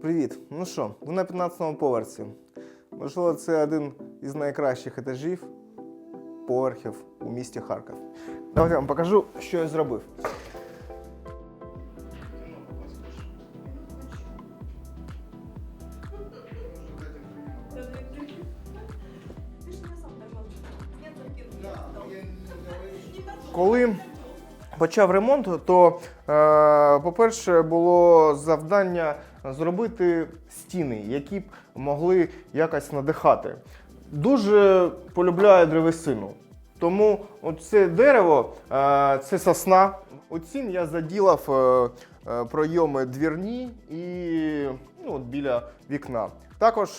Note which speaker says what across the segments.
Speaker 1: Привіт. Ну що, ви на 15-му поверсі. Можливо, це один із найкращих етажів поверхів у місті Харків. Давайте я вам покажу, що я зробив. Коли почав ремонт, то, е, по-перше, було завдання зробити стіни, які б могли якось надихати. Дуже полюбляю древесину. Тому це дерево е, це сосна. Оцім я заділав е, пройоми двірні і ну, от біля вікна. Також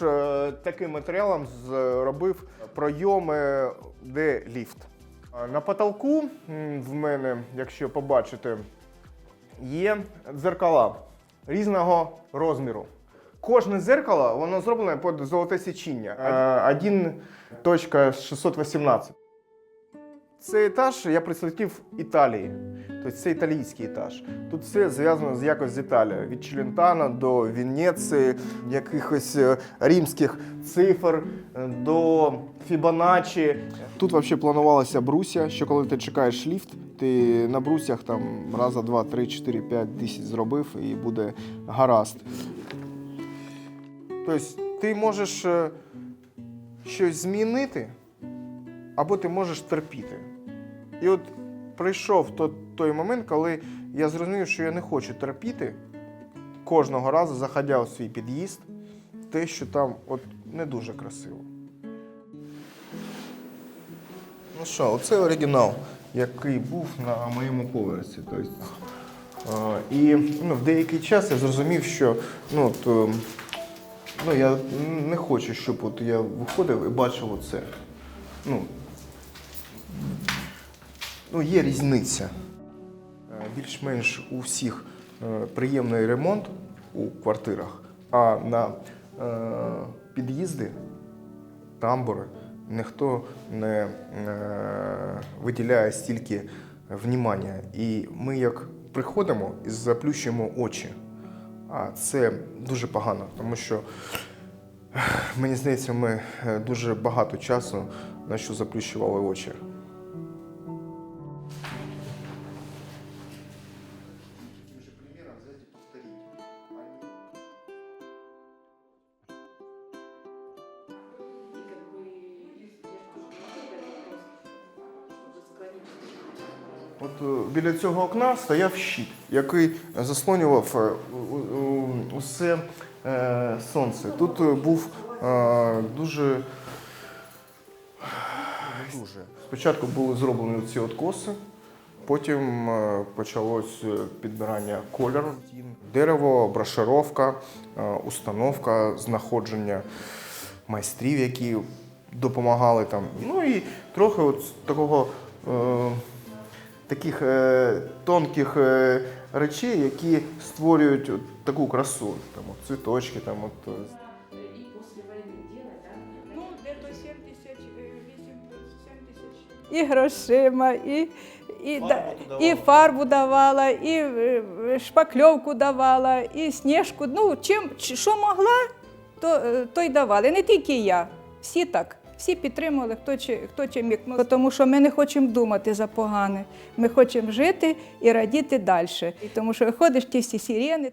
Speaker 1: таким матеріалом зробив пройоми, де ліфт. На потолку в мене, якщо побачите, є дзеркала різного розміру. Кожне дзеркало воно зроблене під золоте січіння. Е, 1.618. Цей етаж я присвятив Італії. Тобто це італійський етаж. Тут все зв'язано з якось з Італією. Від Челентана до Венеції, якихось е, римських цифр е, до Фібоначчі. Тут взагалі планувалося бруся, що коли ти чекаєш ліфт, ти на брусях там раза, два, три, чотири, п'ять, десять зробив і буде гаразд. Тобто ти можеш е, щось змінити, або ти можеш терпіти. І от прийшов то- той момент, коли я зрозумів, що я не хочу терпіти кожного разу, заходя у свій під'їзд, те, що там от не дуже красиво. Ну що, оце оригінал, який був на моєму поверсі. Тобто, і ну, в деякий час я зрозумів, що ну, от, е, ну, я не хочу, щоб от я виходив і бачив оце. Ну, ну, є різниця. Е, Більш-менш у всіх е, приємний ремонт у квартирах, а на е, під'їзди, тамбури ніхто не виділяє стільки внімання. І ми як приходимо і заплющуємо очі. А це дуже погано, тому що мені здається, ми дуже багато часу на що заплющували очі. От е, біля цього окна стояв щит, який заслонював е, усе е, сонце. Тут був дуже. дуже. Спочатку були зроблені ці откоси, потім почалось підбирання кольору, дерево, брошировка, установка, знаходження майстрів, які допомагали там. Ну і трохи от такого. Таких е, тонких е, речей, які створюють от таку красу. Там от цвіточки, там от. е?
Speaker 2: Ну, дето 78 70. І грошима, і, і, да, і фарбу давала, і шпакльовку давала, і сніжку. Ну, чим, що могла, то, то й давали. Не тільки я, всі так. Всі підтримували, хто чи, хто чим міг. Ну, Тому що ми не хочемо думати за погане. Ми хочемо жити і радіти далі. Тому що ходиш ті всі сирени.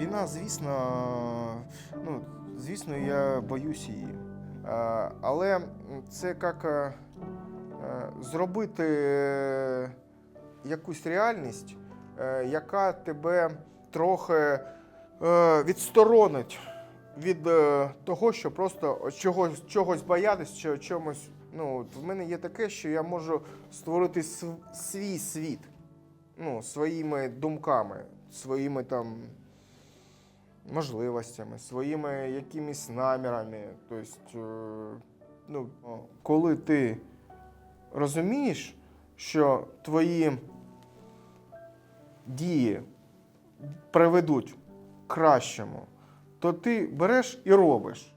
Speaker 1: Війна, звісно, ну, звісно, я боюсь її. Але це як е, зробити е, якусь реальність, е, яка тебе трохи е, відсторонить від е, того, що просто чогось, чогось боятись, чи чомусь. Ну, в мене є таке, що я можу створити свій світ ну, своїми думками, своїми там можливостями, своїми якимись намірами. Тобто, ну, коли ти розумієш, що твої дії приведуть кращому, то ти береш і робиш.